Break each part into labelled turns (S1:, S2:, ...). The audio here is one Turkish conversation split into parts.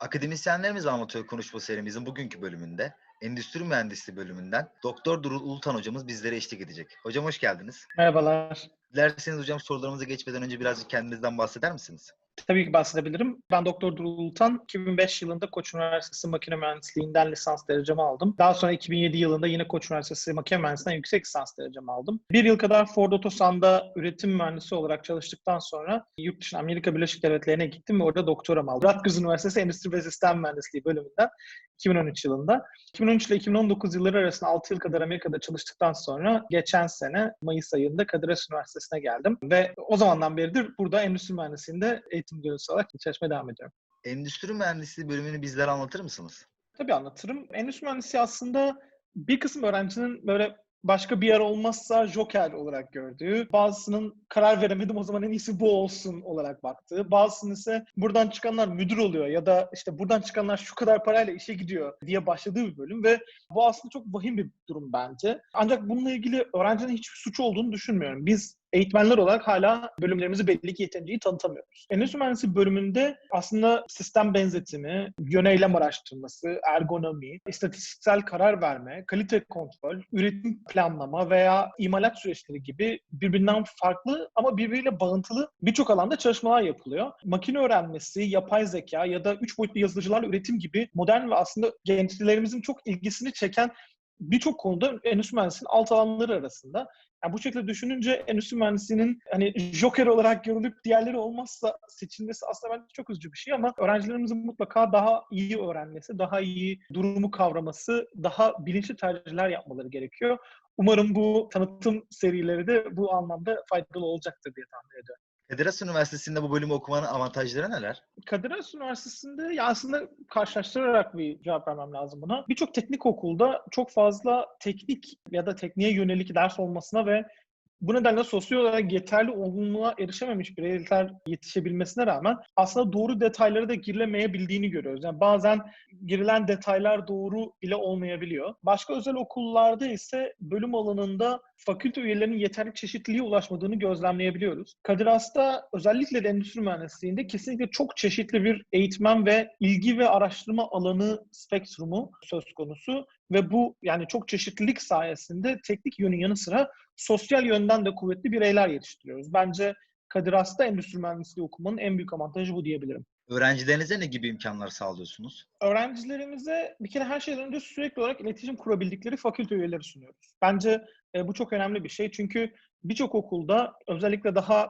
S1: Akademisyenlerimiz anlatıyor konuşma serimizin bugünkü bölümünde. Endüstri Mühendisliği bölümünden Doktor Durul Ulutan hocamız bizlere eşlik edecek. Hocam hoş geldiniz.
S2: Merhabalar.
S1: Dilerseniz hocam sorularımıza geçmeden önce birazcık kendinizden bahseder misiniz?
S2: Tabii ki bahsedebilirim. Ben Doktor Durul Ulutan. 2005 yılında Koç Üniversitesi Makine Mühendisliğinden lisans derecemi aldım. Daha sonra 2007 yılında yine Koç Üniversitesi Makine Mühendisliğinden yüksek lisans derecemi aldım. Bir yıl kadar Ford Otosan'da üretim mühendisi olarak çalıştıktan sonra yurt dışına Amerika Birleşik Devletleri'ne gittim ve orada doktoram aldım. Rutgers Üniversitesi Endüstri ve Sistem Mühendisliği bölümünden 2013 yılında. 2013 ile 2019 yılları arasında 6 yıl kadar Amerika'da çalıştıktan sonra geçen sene Mayıs ayında Kadir Has Üniversitesi'ne geldim. Ve o zamandan beridir burada endüstri mühendisliğinde eğitim görevlisi olarak çalışmaya devam ediyorum.
S1: Endüstri Mühendisliği bölümünü bizlere anlatır mısınız?
S2: Tabii anlatırım. Endüstri mühendisliği aslında bir kısım öğrencinin böyle başka bir yer olmazsa joker olarak gördüğü, bazısının karar veremedim o zaman en iyisi bu olsun olarak baktığı, bazısının ise buradan çıkanlar müdür oluyor ya da işte buradan çıkanlar şu kadar parayla işe gidiyor diye başladığı bir bölüm ve bu aslında çok vahim bir durum bence. Ancak bununla ilgili öğrencinin hiçbir suçu olduğunu düşünmüyorum. Biz eğitmenler olarak hala bölümlerimizi belli ki yeterince tanıtamıyoruz. Endüstri mühendisliği bölümünde aslında sistem benzetimi, yöneylem araştırması, ergonomi, istatistiksel karar verme, kalite kontrol, üretim planlama veya imalat süreçleri gibi birbirinden farklı ama birbiriyle bağıntılı birçok alanda çalışmalar yapılıyor. Makine öğrenmesi, yapay zeka ya da üç boyutlu yazılıcılarla üretim gibi modern ve aslında gençlerimizin çok ilgisini çeken birçok konuda endüstri mühendisliğinin alt alanları arasında. Yani bu şekilde düşününce endüstri mühendisliğinin hani joker olarak görülüp diğerleri olmazsa seçilmesi aslında bence çok üzücü bir şey ama öğrencilerimizin mutlaka daha iyi öğrenmesi, daha iyi durumu kavraması, daha bilinçli tercihler yapmaları gerekiyor. Umarım bu tanıtım serileri de bu anlamda faydalı olacaktır diye tahmin ediyorum.
S1: Kadir Has Üniversitesi'nde bu bölümü okumanın avantajları neler?
S2: Kadir Has Üniversitesi'nde ya aslında karşılaştırarak bir cevap vermem lazım buna. Birçok teknik okulda çok fazla teknik ya da tekniğe yönelik ders olmasına ve bu nedenle sosyal olarak yeterli olgunluğa erişememiş bireyler yetişebilmesine rağmen aslında doğru detaylara da girilemeyebildiğini görüyoruz. Yani bazen girilen detaylar doğru bile olmayabiliyor. Başka özel okullarda ise bölüm alanında fakülte üyelerinin yeterli çeşitliliğe ulaşmadığını gözlemleyebiliyoruz. Kadir Has'ta özellikle de endüstri mühendisliğinde kesinlikle çok çeşitli bir eğitmen ve ilgi ve araştırma alanı spektrumu söz konusu ve bu yani çok çeşitlilik sayesinde teknik yönün yanı sıra sosyal yönden de kuvvetli bireyler yetiştiriyoruz. Bence Kadir Has'ta endüstri mühendisliği okumanın en büyük avantajı bu diyebilirim.
S1: Öğrencilerinize ne gibi imkanlar sağlıyorsunuz?
S2: Öğrencilerimize bir kere her şeyden önce sürekli olarak iletişim kurabildikleri fakülte üyeleri sunuyoruz. Bence e, bu çok önemli bir şey çünkü birçok okulda özellikle daha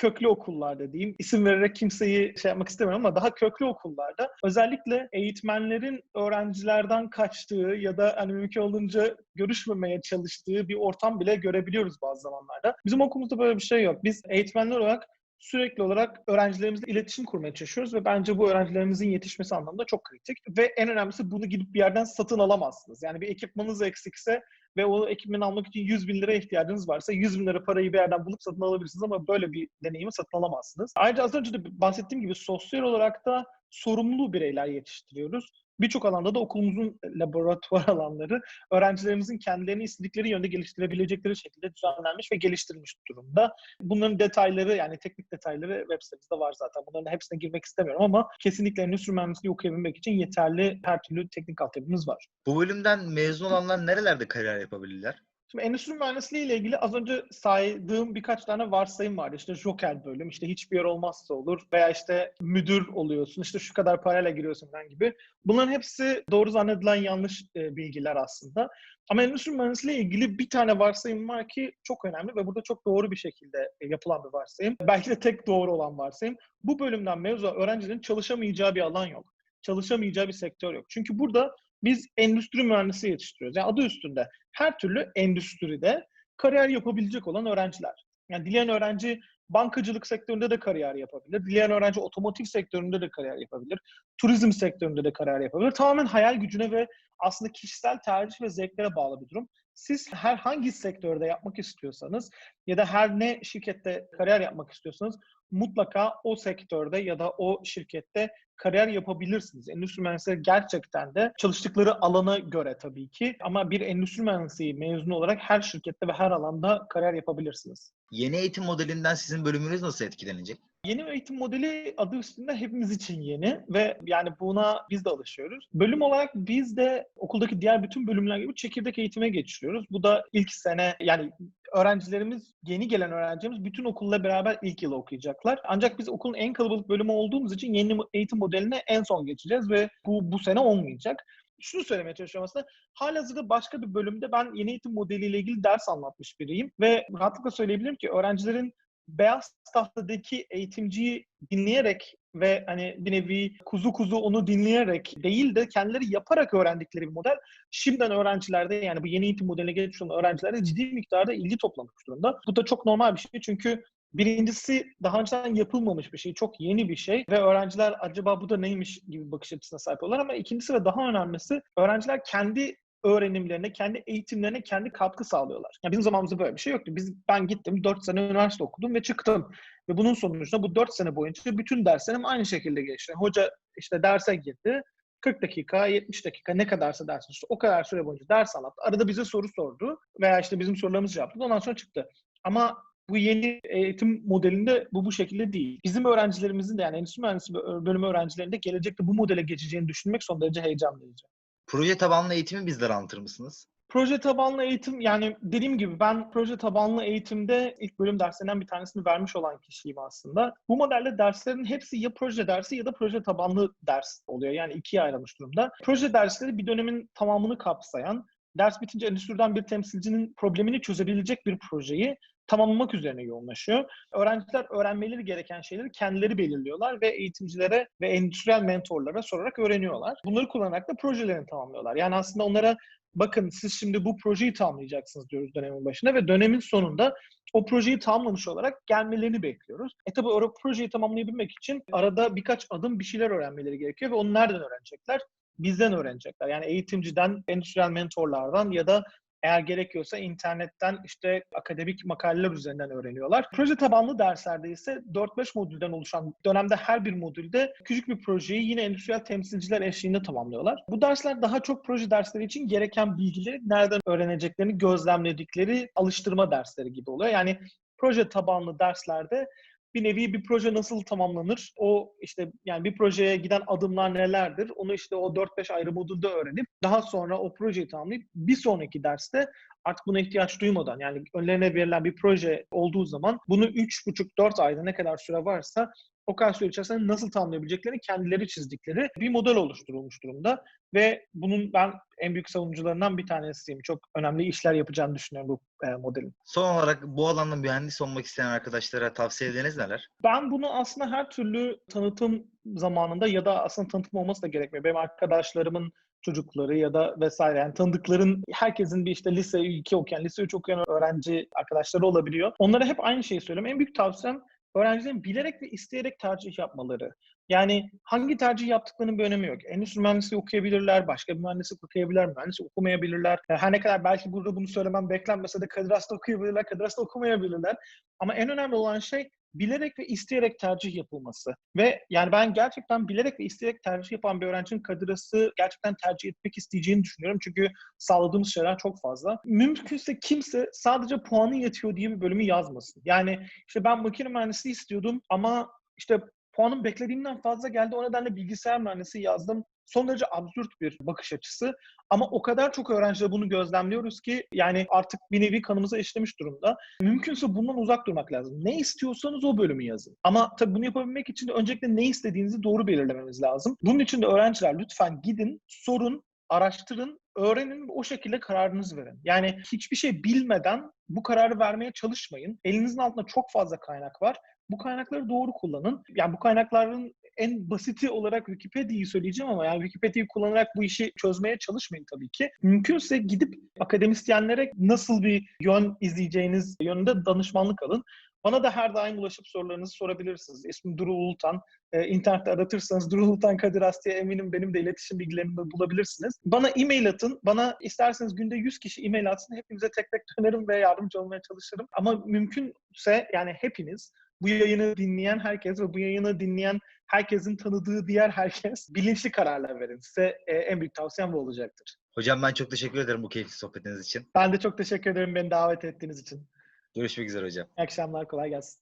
S2: köklü okullarda diyeyim, isim vererek kimseyi şey yapmak istemiyorum ama daha köklü okullarda özellikle eğitmenlerin öğrencilerden kaçtığı ya da hani mümkün olunca görüşmemeye çalıştığı bir ortam bile görebiliyoruz bazı zamanlarda. Bizim okulumuzda böyle bir şey yok. Biz eğitmenler olarak sürekli olarak öğrencilerimizle iletişim kurmaya çalışıyoruz ve bence bu öğrencilerimizin yetişmesi anlamında çok kritik. Ve en önemlisi bunu gidip bir yerden satın alamazsınız. Yani bir ekipmanınız eksikse ve o ekipmanı almak için 100 bin liraya ihtiyacınız varsa 100 bin lira parayı bir yerden bulup satın alabilirsiniz ama böyle bir deneyimi satın alamazsınız. Ayrıca az önce de bahsettiğim gibi sosyal olarak da sorumlu bireyler yetiştiriyoruz. Birçok alanda da okulumuzun laboratuvar alanları öğrencilerimizin kendilerini istedikleri yönde geliştirebilecekleri şekilde düzenlenmiş ve geliştirilmiş durumda. Bunların detayları yani teknik detayları web sitemizde var zaten. Bunların hepsine girmek istemiyorum ama kesinlikle endüstri mühendisliği okuyabilmek için yeterli her türlü teknik altyapımız var.
S1: Bu bölümden mezun olanlar nerelerde kariyer yapabilirler?
S2: Şimdi endüstri mühendisliği ile ilgili az önce saydığım birkaç tane varsayım vardı. İşte joker bölüm, işte hiçbir yer olmazsa olur veya işte müdür oluyorsun, işte şu kadar parayla giriyorsun falan gibi. Bunların hepsi doğru zannedilen yanlış e, bilgiler aslında. Ama endüstri mühendisliği ile ilgili bir tane varsayım var ki çok önemli ve burada çok doğru bir şekilde e, yapılan bir varsayım. Belki de tek doğru olan varsayım. Bu bölümden mezun olan öğrencilerin çalışamayacağı bir alan yok. Çalışamayacağı bir sektör yok. Çünkü burada biz endüstri mühendisi yetiştiriyoruz. Yani adı üstünde her türlü endüstride kariyer yapabilecek olan öğrenciler. Yani dileyen öğrenci bankacılık sektöründe de kariyer yapabilir. Dileyen öğrenci otomotiv sektöründe de kariyer yapabilir. Turizm sektöründe de kariyer yapabilir. Tamamen hayal gücüne ve aslında kişisel tercih ve zevklere bağlı bir durum. Siz herhangi sektörde yapmak istiyorsanız ya da her ne şirkette kariyer yapmak istiyorsanız mutlaka o sektörde ya da o şirkette kariyer yapabilirsiniz. Endüstri mühendisleri gerçekten de çalıştıkları alana göre tabii ki ama bir endüstri mühendisliği mezunu olarak her şirkette ve her alanda kariyer yapabilirsiniz.
S1: Yeni eğitim modelinden sizin bölümünüz nasıl etkilenecek?
S2: Yeni eğitim modeli adı üstünde hepimiz için yeni ve yani buna biz de alışıyoruz. Bölüm olarak biz de okuldaki diğer bütün bölümler gibi çekirdek eğitime geçiyoruz. Bu da ilk sene yani öğrencilerimiz, yeni gelen öğrencimiz bütün okulla beraber ilk yıl okuyacaklar. Ancak biz okulun en kalabalık bölümü olduğumuz için yeni eğitim modeline en son geçeceğiz ve bu bu sene olmayacak şunu söylemeye çalışıyorum aslında. Halihazırda başka bir bölümde ben yeni eğitim modeliyle ilgili ders anlatmış biriyim ve rahatlıkla söyleyebilirim ki öğrencilerin beyaz tahtadaki eğitimciyi dinleyerek ve hani bir nevi kuzu kuzu onu dinleyerek değil de kendileri yaparak öğrendikleri bir model şimdiden öğrencilerde yani bu yeni eğitim modeline geçmiş olan öğrencilerde ciddi miktarda ilgi toplamış durumda. Bu da çok normal bir şey çünkü Birincisi daha önceden yapılmamış bir şey, çok yeni bir şey ve öğrenciler acaba bu da neymiş gibi bakış açısına sahip oluyorlar ama ikincisi ve daha önemlisi öğrenciler kendi öğrenimlerine, kendi eğitimlerine kendi katkı sağlıyorlar. Yani bizim zamanımızda böyle bir şey yoktu. Biz ben gittim 4 sene üniversite okudum ve çıktım. Ve bunun sonucunda bu 4 sene boyunca bütün derslerim aynı şekilde geçti. Hoca işte derse girdi. 40 dakika, 70 dakika ne kadarsa ders işte o kadar süre boyunca ders anlattı. Arada bize soru sordu veya işte bizim sorularımızı cevapladı. Ondan sonra çıktı. Ama bu yeni eğitim modelinde bu bu şekilde değil. Bizim öğrencilerimizin de yani endüstri mühendisi bölümü öğrencilerinde gelecekte bu modele geçeceğini düşünmek son derece heyecan verici.
S1: Proje tabanlı eğitimi bizlere anlatır mısınız?
S2: Proje tabanlı eğitim yani dediğim gibi ben proje tabanlı eğitimde ilk bölüm derslerinden bir tanesini vermiş olan kişiyim aslında. Bu modelde derslerin hepsi ya proje dersi ya da proje tabanlı ders oluyor. Yani ikiye ayrılmış durumda. Proje dersleri bir dönemin tamamını kapsayan, ders bitince endüstriden bir temsilcinin problemini çözebilecek bir projeyi tamamlamak üzerine yoğunlaşıyor. Öğrenciler öğrenmeleri gereken şeyleri kendileri belirliyorlar ve eğitimcilere ve endüstriyel mentorlara sorarak öğreniyorlar. Bunları kullanarak da projelerini tamamlıyorlar. Yani aslında onlara bakın siz şimdi bu projeyi tamamlayacaksınız diyoruz dönemin başında ve dönemin sonunda o projeyi tamamlamış olarak gelmelerini bekliyoruz. E tabi o projeyi tamamlayabilmek için arada birkaç adım bir şeyler öğrenmeleri gerekiyor ve onu nereden öğrenecekler? Bizden öğrenecekler. Yani eğitimciden, endüstriyel mentorlardan ya da eğer gerekiyorsa internetten işte akademik makaleler üzerinden öğreniyorlar. Proje tabanlı derslerde ise 4-5 modülden oluşan dönemde her bir modülde küçük bir projeyi yine endüstriyel temsilciler eşliğinde tamamlıyorlar. Bu dersler daha çok proje dersleri için gereken bilgileri nereden öğreneceklerini gözlemledikleri alıştırma dersleri gibi oluyor. Yani proje tabanlı derslerde bir nevi bir proje nasıl tamamlanır? O işte yani bir projeye giden adımlar nelerdir? Onu işte o 4-5 ayrı modülde öğrenip daha sonra o projeyi tamamlayıp bir sonraki derste artık buna ihtiyaç duymadan yani önlerine verilen bir proje olduğu zaman bunu 3,5-4 ayda ne kadar süre varsa o kadar süre içerisinde nasıl tamamlayabileceklerini kendileri çizdikleri bir model oluşturulmuş durumda. Ve bunun ben en büyük savunucularından bir tanesiyim. Çok önemli işler yapacağını düşünüyorum bu e, modelin.
S1: Son olarak bu alanda mühendis olmak isteyen arkadaşlara tavsiyeleriniz neler?
S2: Ben bunu aslında her türlü tanıtım zamanında ya da aslında tanıtım olması da gerekmiyor. Benim arkadaşlarımın çocukları ya da vesaire yani tanıdıkların herkesin bir işte lise 2 okuyan, lise 3 okuyan öğrenci arkadaşları olabiliyor. Onlara hep aynı şeyi söylüyorum. En büyük tavsiyem öğrencilerin bilerek ve isteyerek tercih yapmaları. Yani hangi tercih yaptıklarının bir önemi yok. Endüstri mühendisliği okuyabilirler, başka bir mühendislik okuyabilirler, mühendislik okumayabilirler. Her ne kadar belki burada bunu söylemem beklenmese de Kadir okuyabilirler, Kadir Has'ta okumayabilirler. Ama en önemli olan şey bilerek ve isteyerek tercih yapılması. Ve yani ben gerçekten bilerek ve isteyerek tercih yapan bir öğrencinin Kadiras'ı gerçekten tercih etmek isteyeceğini düşünüyorum. Çünkü sağladığımız şeyler çok fazla. Mümkünse kimse sadece puanı yetiyor diye bir bölümü yazmasın. Yani işte ben makine mühendisliği istiyordum ama işte puanım beklediğimden fazla geldi. O nedenle bilgisayar mühendisi yazdım son derece absürt bir bakış açısı. Ama o kadar çok öğrencide bunu gözlemliyoruz ki yani artık bir nevi kanımıza işlemiş durumda. Mümkünse bundan uzak durmak lazım. Ne istiyorsanız o bölümü yazın. Ama tabii bunu yapabilmek için de öncelikle ne istediğinizi doğru belirlememiz lazım. Bunun için de öğrenciler lütfen gidin, sorun, araştırın, öğrenin ve o şekilde kararınızı verin. Yani hiçbir şey bilmeden bu kararı vermeye çalışmayın. Elinizin altında çok fazla kaynak var. Bu kaynakları doğru kullanın. Yani bu kaynakların en basiti olarak Wikipedia'yı söyleyeceğim ama yani Wikipedia'yı kullanarak bu işi çözmeye çalışmayın tabii ki. Mümkünse gidip akademisyenlere nasıl bir yön izleyeceğiniz yönünde danışmanlık alın. Bana da her daim ulaşıp sorularınızı sorabilirsiniz. İsmim Duru Ulutan. Ee, internette aratırsanız Duru Ulutan Kadir diye eminim benim de iletişim bilgilerimi bulabilirsiniz. Bana e-mail atın. Bana isterseniz günde 100 kişi e-mail atsın. Hepinize tek tek dönerim ve yardımcı olmaya çalışırım. Ama mümkünse yani hepiniz bu yayını dinleyen herkes ve bu yayını dinleyen herkesin tanıdığı diğer herkes bilinçli kararlar verin. Size e, en büyük tavsiyem bu olacaktır.
S1: Hocam ben çok teşekkür ederim bu keyifli sohbetiniz için.
S2: Ben de çok teşekkür ederim beni davet ettiğiniz için.
S1: Görüşmek üzere hocam.
S2: İyi akşamlar, kolay gelsin.